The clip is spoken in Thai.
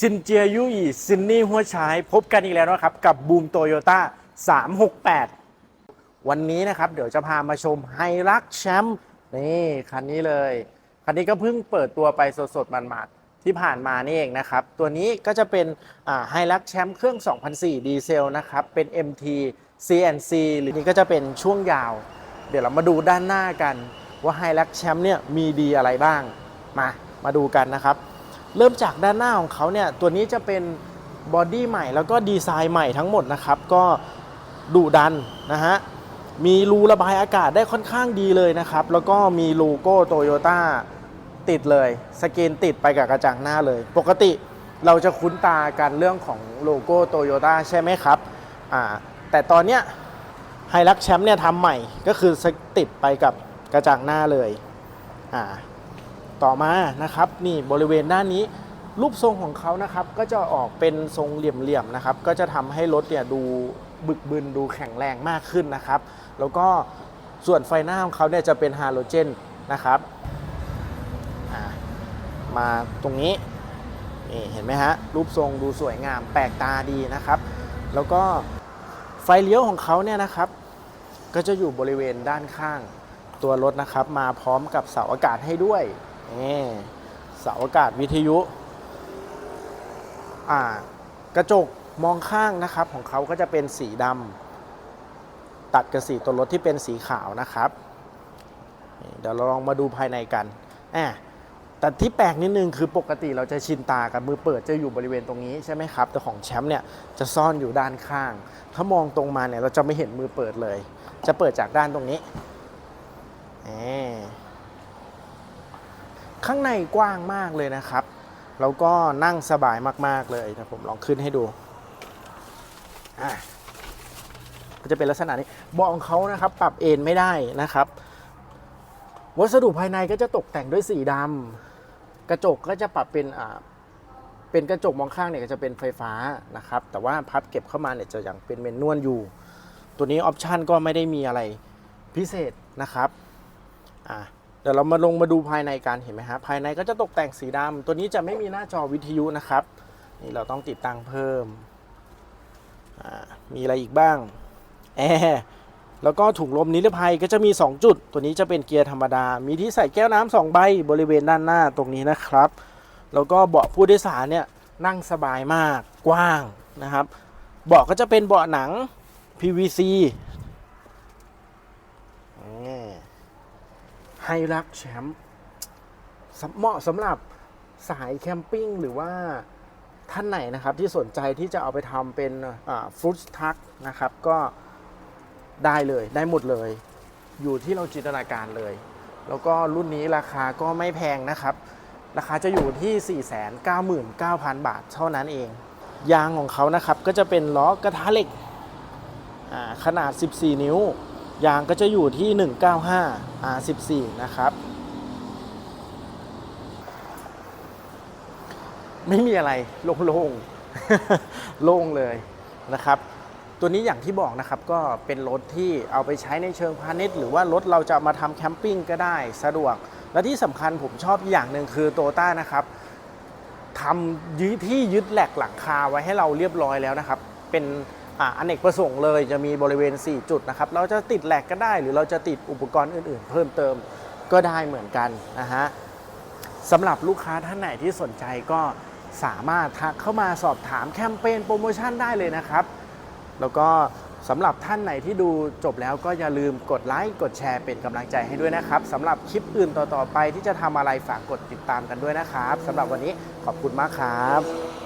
ซินเจียยุอีซินนี่หัวชายพบกันอีกแล้วนะครับ กับบูมโตโยต้า368 วันนี้นะครับ เดี๋ยวจะพามาชมไฮรักแชมป์นี่คันนี้เลย คันนี้ก็เพิ่งเปิดตัวไปสดๆมันๆที่ผ่านมานี่เองนะครับ ตัวนี้ก็จะเป็นไฮรักแชมป์เครื่อง 2004 ดีเซลนะครับ เป็น MT CNC หรือนี่ก็จะเป็นช่วงยาว เดี๋ยวเรามาดูด้านหน้ากันว่าไฮรักแชมป์เนี่ยมีดีอะไรบ้างมามาดูกันนะครับ เริ่มจากด้านหน้าของเขาเนี่ยตัวนี้จะเป็นบอดี้ใหม่แล้วก็ดีไซน์ใหม่ทั้งหมดนะครับก็ดุดันนะฮะมีรูระบายอากาศได้ค่อนข้างดีเลยนะครับ แล้วก็มีโลโก้โตโยต้าติดเลยสกรีนติดไปกับกระจังหน้าเลย ปกติเราจะคุ้นตากันเรื่องของโลโก้โตโยต้าใช่ไหมครับอ่าแต่ตอนเนี้ยไฮรักแชมป์เนี่ยทำใหม่ก็คือติดไปกับกระจังหน้าเลยอ่า ต่อมานะครับนี่บริเวณด้านนี้รูปทรงของเขานะครับก็จะออกเป็นทรงเหลี่ยมๆนะครับ ก็จะทำให้รถเนี่ยดูบึกบึนดูแข็งแรงมากขึ้นนะครับ แล้วก็ส่วนไฟหน้าของเขาเนี่ยจะเป็นฮาโลเจนนะครับมาตรงนี้นี่เห็นไหมฮะรูปทรงดูสวยงามแปลกตาดีนะครับ แล้วก็ไฟเลี้ยวของเขาเนี่ยนะครับ ก็จะอยู่บริเวณด้านข้างตัวรถนะครับ มาพร้อมกับเสาอากาศให้ด้วย นี่เสาอากาศวิทยุ อ่ากระจกมองข้างนะครับของเขาก็จะเป็นสีดำตัดกับสีตัวรถที่เป็นสีขาวนะครับ เดี๋ยวเราลองมาดูภายในกันอะแต่ที่แปลกนิดนึงคือปกติเราจะชินตากับมือเปิดจะอยู่บริเวณตรงนี้ใช่ไหมครับ แต่ของแชมป์เนี่ยจะซ่อนอยู่ด้านข้าง ถ้ามองตรงมาเนี่ยเราจะไม่เห็นมือเปิดเลย จะเปิดจากด้านตรงนี้ ข้างในกว้างมากเลยนะครับ แล้วก็นั่งสบายมากๆเลยนะผมลองขึ้นให้ดูอะก็จะเป็นลักษณะนี้เบาะของเขานะครับ ปรับเอนไม่ได้นะครับ วัสดุภายในก็จะตกแต่งด้วยสีดำกระจกก็จะปรับเป็นอ่าเป็นกระจกมองข้างเนี่ยก็จะเป็นไฟฟ้านะครับ แต่ว่าพับเก็บเข้ามาเนี่ยจะยังเป็นเมนนวลอยู่ ตัวนี้ออปชันก็ไม่ได้มีอะไรพิเศษนะครับอะเดี๋ยวเรามาลงมาดูภายในกันเห็นไหมฮะภายในก็จะตกแต่งสีดำตัวนี้จะไม่มีหน้าจอวิทยุนะครับ นี่เราต้องติดตั้งเพิ่ม มีอะไรอีกบ้างแอร์แล้วก็ถุงลมนิรภัยก็จะมี 2 จุด ตัวนี้จะเป็นเกียร์ธรรมดา มีที่ใส่แก้วน้ำสองใบบริเวณด้านหน้าตรงนี้นะครับ แล้วก็เบาะผู้โดยสารเนี่ยนั่งสบายมากกว้างนะครับ เบาะก็จะเป็นเบาะหนัง PVC ไฮรักแชมป์เหมาะสำหรับสายแคมปิ้งหรือว่าท่านไหนนะครับที่สนใจที่จะเอาไปทำเป็นฟู้ดทักนะครับ ก็ได้เลยได้หมดเลย อยู่ที่เราจินตนาการเลย แล้วก็รุ่นนี้ราคาก็ไม่แพงนะครับ ราคาจะอยู่ที่ 499,000 บาทเท่านั้นเอง ยางของเขานะครับก็จะเป็นล้อกระทะเหล็กอ่าขนาด 14 นิ้ว ยางก็จะอยู่ที่ 195 R14 นะครับ ไม่มีอะไรโล่งๆ โล่งเลยนะครับ ตัวนี้อย่างที่บอกนะครับก็เป็นรถที่เอาไปใช้ในเชิงพาณิชย์หรือว่ารถเราจะมาทำแคมปิ้งก็ได้สะดวก และที่สำคัญผมชอบอย่างหนึ่งคือโตต้านะครับทำยึดที่ยึดแหลกหลังคาไว้ให้เราเรียบร้อยแล้วนะครับ เป็น อ่าอเนกประสงค์เลยจะมีบริเวณ 4 จุดนะครับ เราจะติดแหลกก็ได้ หรือเราจะติดอุปกรณ์อื่นๆ เพิ่มเติมก็ได้เหมือนกันนะฮะสำหรับลูกค้าท่านไหนที่สนใจก็สามารถทักเข้ามาสอบถามแคมเปญโปรโมชั่นได้เลยนะครับ แล้วก็สำหรับท่านไหนที่ดูจบแล้วก็อย่าลืมกดไลค์กดแชร์เป็นกำลังใจให้ด้วยนะครับสำหรับคลิปอื่นต่อๆไปที่จะทำอะไรฝากกดติดตามกันด้วยนะครับสำหรับวันนี้ขอบคุณมากครับ